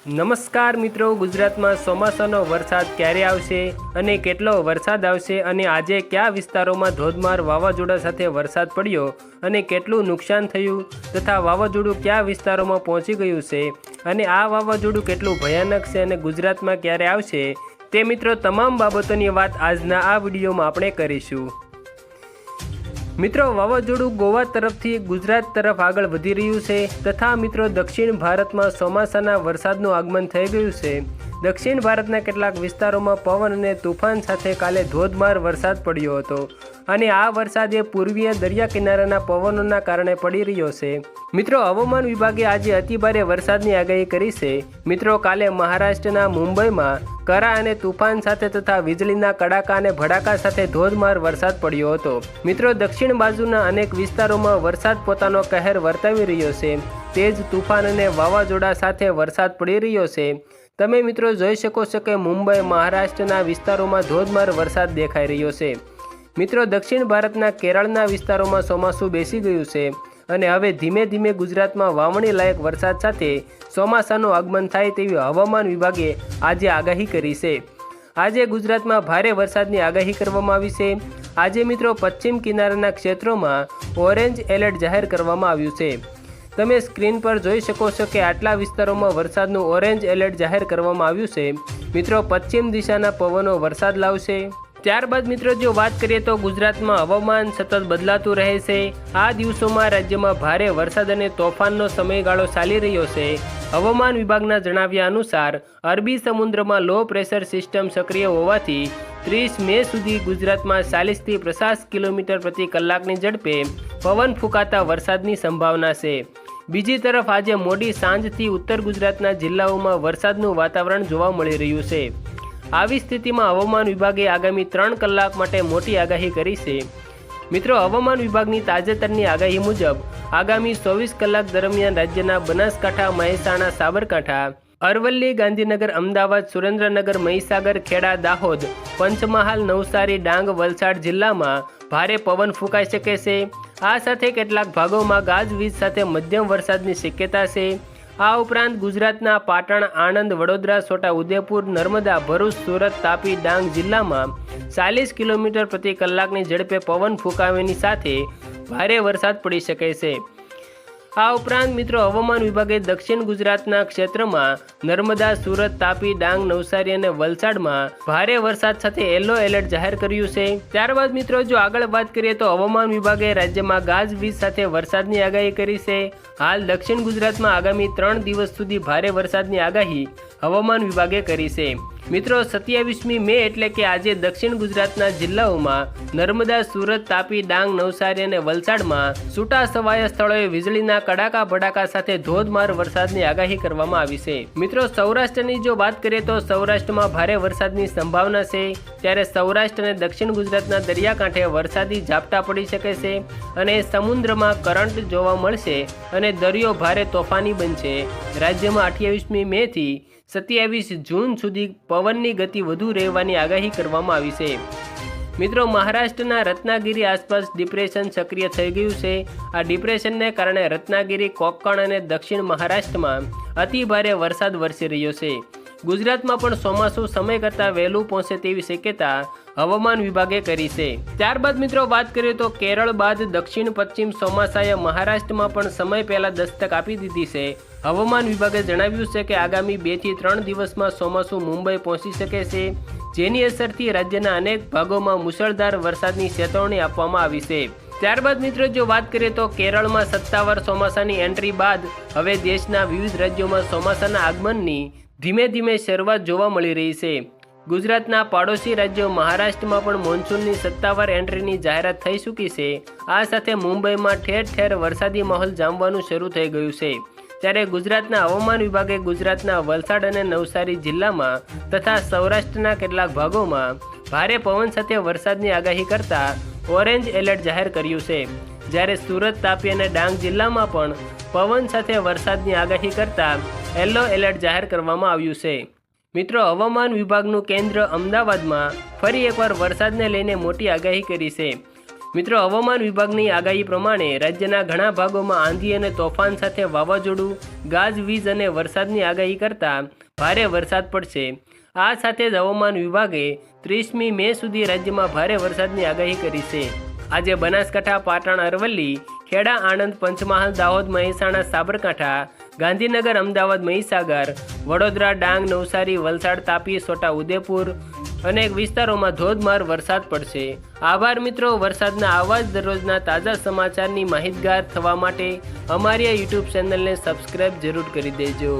નમસ્કાર મિત્રો, ગુજરાતમાં ચોમાસાનો વરસાદ ક્યારે આવશે અને કેટલો વરસાદ આવશે અને આજે કયા વિસ્તારોમાં ધોધમાર વાવાઝોડા સાથે વરસાદ પડ્યો અને કેટલું નુકસાન થયું તથા વાવાઝોડું કયા વિસ્તારોમાં પહોંચી ગયું છે અને આ વાવાઝોડું કેટલું ભયાનક છે અને ગુજરાતમાં ક્યારે આવશે તે મિત્રો તમામ બાબતોની વાત આજના આ વિડીયોમાં આપણે કરીશું. મિત્રો, વાવાઝોડું ગોવા તરફથી ગુજરાત તરફ આગળ વધી રહ્યું છે તથા મિત્રો, દક્ષિણ ભારતમાં ચોમાસાના વરસાદનું આગમન થઈ ગયું છે. દક્ષિણ ભારતના કેટલાક વિસ્તારોમાં પવન અને તુફાન સાથે કાલે ધોધમાર વરસાદ પડ્યો હતો અને આ વરસાદ એ પૂર્વીય દરિયા કિનારાના પવનોના કારણે પડી રહ્યો છે. મિત્રો, હવામાન વિભાગે આજે અતિભારે વરસાદની આગાહી કરી છે. મિત્રો, કાલે મહારાષ્ટ્રના મુંબઈમાં કરા અને તુફાન સાથે તથા વીજળીના કડાકા અને ભડાકા સાથે ધોધમાર વરસાદ પડ્યો હતો. મિત્રો, દક્ષિણ બાજુના અનેક વિસ્તારોમાં વરસાદ પોતાનો કહેર વર્તાવી રહ્યો છે. તેજ તુફાન અને વાવાઝોડા સાથે વરસાદ પડી રહ્યો છે. તમે મિત્રો જોઈ શકો છો કે મુંબઈ, મહારાષ્ટ્રના વિસ્તારોમાં ધોધમાર વરસાદ દેખાઈ રહ્યો છે. મિત્રો, દક્ષિણ ભારતના કેરળના વિસ્તારોમાં ચોમાસું બેસી ગયું છે. અને હવે ધીમે ધીમે ગુજરાતમાં વાવણી લાયક વરસાદ સાથે ચોમાસાનું આગમન થાય તેવી હવામાન વિભાગે આજે આગાહી કરી છે. આજે ગુજરાતમાં ભારે વરસાદની આગાહી કરવામાં આવી છે. આજે મિત્રો પશ્ચિમ કિનારાના ક્ષેત્રોમાં ઓરેન્જ એલર્ટ જાહેર કરવામાં આવ્યું છે. તમે સ્ક્રીન પર જોઈ શકો છો કે આટલા વિસ્તારોમાં વરસાદનું ઓરેન્જ એલર્ટ જાહેર કરવામાં આવ્યું છે. મિત્રો પશ્ચિમ દિશાના પવનો વરસાદ લાવશે. ત્યારબાદ મિત્રો, જો વાત કરીએ તો ગુજરાતમાં હવામાન સતત બદલાતું રહે છે. આ દિવસોમાં રાજ્યમાં ભારે વરસાદ અને તોફાનનો સમયગાળો ચાલી રહ્યો છે. હવામાન વિભાગના જણાવ્યા અનુસાર, અરબી સમુદ્રમાં લો પ્રેશર સિસ્ટમ સક્રિય હોવાથી ત્રીસ મે સુધી ગુજરાતમાં ચાલીસથી પચાસ કિલોમીટર પ્રતિ કલાકની ઝડપે પવન ફૂંકાતા વરસાદની સંભાવના છે. બીજી તરફ આજે મોડી સાંજથી ઉત્તર ગુજરાતના જિલ્લાઓમાં વરસાદનું વાતાવરણ જોવા મળી રહ્યું છે. આવી સ્થિતિમાં હવામાન વિભાગે આગામી ત્રણ કલાક માટે મોટી આગાહી કરી છે. મિત્રો, હવામાન વિભાગની તાજેતરની આગાહી મુજબ, આગામી ચોવીસ કલાક દરમિયાન રાજ્યના બનાસકાંઠા, મહેસાણા, સાબરકાંઠા, અરવલ્લી, ગાંધીનગર, અમદાવાદ, સુરેન્દ્રનગર, મહીસાગર, ખેડા, દાહોદ, પંચમહાલ, નવસારી, ડાંગ, વલસાડ જિલ્લામાં ભારે પવન ફૂંકાઈ શકે છે. આ સાથે કેટલાક ભાગોમાં ગાજવીજ સાથે મધ્યમ વરસાદની શક્યતા છે. આ ઉપરાંત ગુજરાતના પાટણ, આણંદ, વડોદરા છોટા ઉદેપુર નર્મદા, ભરૂચ, સુરત, તાપી, ડાંગ જિલ્લામાં ચાલીસ કિલોમીટર પ્રતિ કલાકની ઝડપે પવન ફૂંકાવાની સાથે ભારે વરસાદ પડી શકે છે. આ ઉપરાંત મિત્રો હવામાન વિભાગે દક્ષિણ ગુજરાતના ક્ષેત્રમાં નર્મદા, સુરત, તાપી, ડાંગ, નવસારી અને વલસાડમાં ભારે વરસાદ સાથે યલો એલર્ટ જાહેર કર્યું છે. ત્યારબાદ મિત્રો જો આગળ વાત કરીએ તો હવામાન વિભાગે રાજ્યમાં ગાજવીજ સાથે વરસાદની આગાહી કરી છે. હાલ દક્ષિણ ગુજરાતમાં આગામી ત્રણ દિવસ સુધી ભારે વરસાદની આગાહી હવામાન વિભાગે કરી છે. મિત્રો, સત્યાવીસમી મે એટલે કે આજે દક્ષિણ ગુજરાતના જિલ્લાઓમાં નર્મદા, સુરત, તાપી, ડાંગ, નવસારી અને વલસાડમાં છૂટા છવાયા સ્થળોએ વીજળીના કડાકા ભડાકા સાથે ધોધમાર વરસાદની આગાહી કરવામાં આવી છે. મિત્રો, સૌરાષ્ટ્રની જો વાત કરીએ તો સૌરાષ્ટ્રમાં ભારે વરસાદની સંભાવના છે. ત્યારે સૌરાષ્ટ્ર અને દક્ષિણ ગુજરાતના દરિયાકાંઠે વરસાદી ઝાપટા પડી શકે છે અને સમુદ્રમાં કરંટ જોવા મળશે અને દરિયો ભારે તોફાની બનશે. રાજ્યમાં અઠ્યાવીસમી મેથી સત્યાવીસ જૂન સુધી પવનની ગતિ વધુ રહેવાની આગાહી કરવામાં આવી છે. મિત્રો, મહારાષ્ટ્રના રત્નાગીરી આસપાસ ડિપ્રેશન સક્રિય થઈ ગયું છે. આ ડિપ્રેશનને કારણે રત્નાગીરી, કોંકણ અને દક્ષિણ મહારાષ્ટ્રમાં અતિભારે વરસાદ વરસી રહ્યો છે. ગુજરાતમાં પણ ચોમાસું સમય કરતાં વહેલું પહોંચે તેવી શક્યતા હવામાન વિભાગે કરી છે. ત્યારબાદ મિત્રો વાત કરીએ તો કેરળ બાદ દક્ષિણ પશ્ચિમ ચોમાસાએ મહારાષ્ટ્રમાં પણ સમય પહેલા દસ્તક આપી દીધી છે. હવામાન વિભાગે જણાવ્યું છે કે આગામી બેથી ત્રણ દિવસમાં ચોમાસું મુંબઈ પહોંચી શકે છે, જેની અસરથી રાજ્યના અનેક ભાગોમાં મુશળધાર વરસાદની ચેતવણી આપવામાં આવી છે. ત્યારબાદ મિત્રો જો વાત કરીએ તો કેરળમાં સત્તાવાર ચોમાસાની એન્ટ્રી બાદ હવે દેશના વિવિધ રાજ્યોમાં ચોમાસાના આગમનની ધીમે ધીમે શરૂઆત જોવા મળી રહી છે. ગુજરાતના પાડોશી રાજ્યો મહારાષ્ટ્રમાં પણ મોન્સૂનની સત્તાવાર એન્ટ્રીની જાહેરાત થઈ ચૂકી છે. આ સાથે મુંબઈમાં ઠેર ઠેર વરસાદી માહોલ જામવાનું શરૂ થઈ ગયું છે. ત્યારે ગુજરાતના હવામાન વિભાગે ગુજરાતના વલસાડ અને નવસારી જિલ્લામાં તથા સૌરાષ્ટ્રના કેટલાક ભાગોમાં ભારે પવન સાથે વરસાદની આગાહી કરતા ઓરેન્જ એલર્ટ જાહેર કર્યું છે. જ્યારે સુરત, તાપી અને ડાંગ જિલ્લામાં પણ પવન સાથે વરસાદની આગાહી કરતા યલો એલર્ટ જાહેર કરવામાં આવ્યું છે. મિત્રો, હવામાન વિભાગનું કેન્દ્ર અમદાવાદમાં ફરી એકવાર વરસાદને લઈને મોટી આગાહી કરી છે. મિત્રો, હવામાન વિભાગની આગાહી પ્રમાણે રાજ્યના ઘણા ભાગોમાં આંધી અને તોફાન સાથે વાવાઝોડું ગાજવીજ અને વરસાદની આગાહી કરતા ભારે વરસાદ પડશે. આ સાથે જ હવામાન વિભાગે ત્રીસમી મે સુધી રાજ્યમાં ભારે વરસાદની આગાહી કરી છે. આજે બનાસકાંઠા, પાટણ, અરવલ્લી, ખેડા, આણંદ, પંચમહાલ, દાહોદ, મહેસાણા, સાબરકાંઠા ગાંધીનગર, અમદાવાદ, મહીસાગર, વડોદરા, ડાંગ, નવસારી, વલસાડ, તાપી, સોટા, ઉદેપુર અનેક વિસ્તારોમાં ધોધમાર વરસાદ પડશે. આભાર મિત્રો, વરસાદના આવા જ દરરોજના તાજા સમાચારની માહિતગાર થવા માટે અમારી આ યુટ્યુબ ચેનલને સબસ્ક્રાઈબ જરૂર કરી દેજો.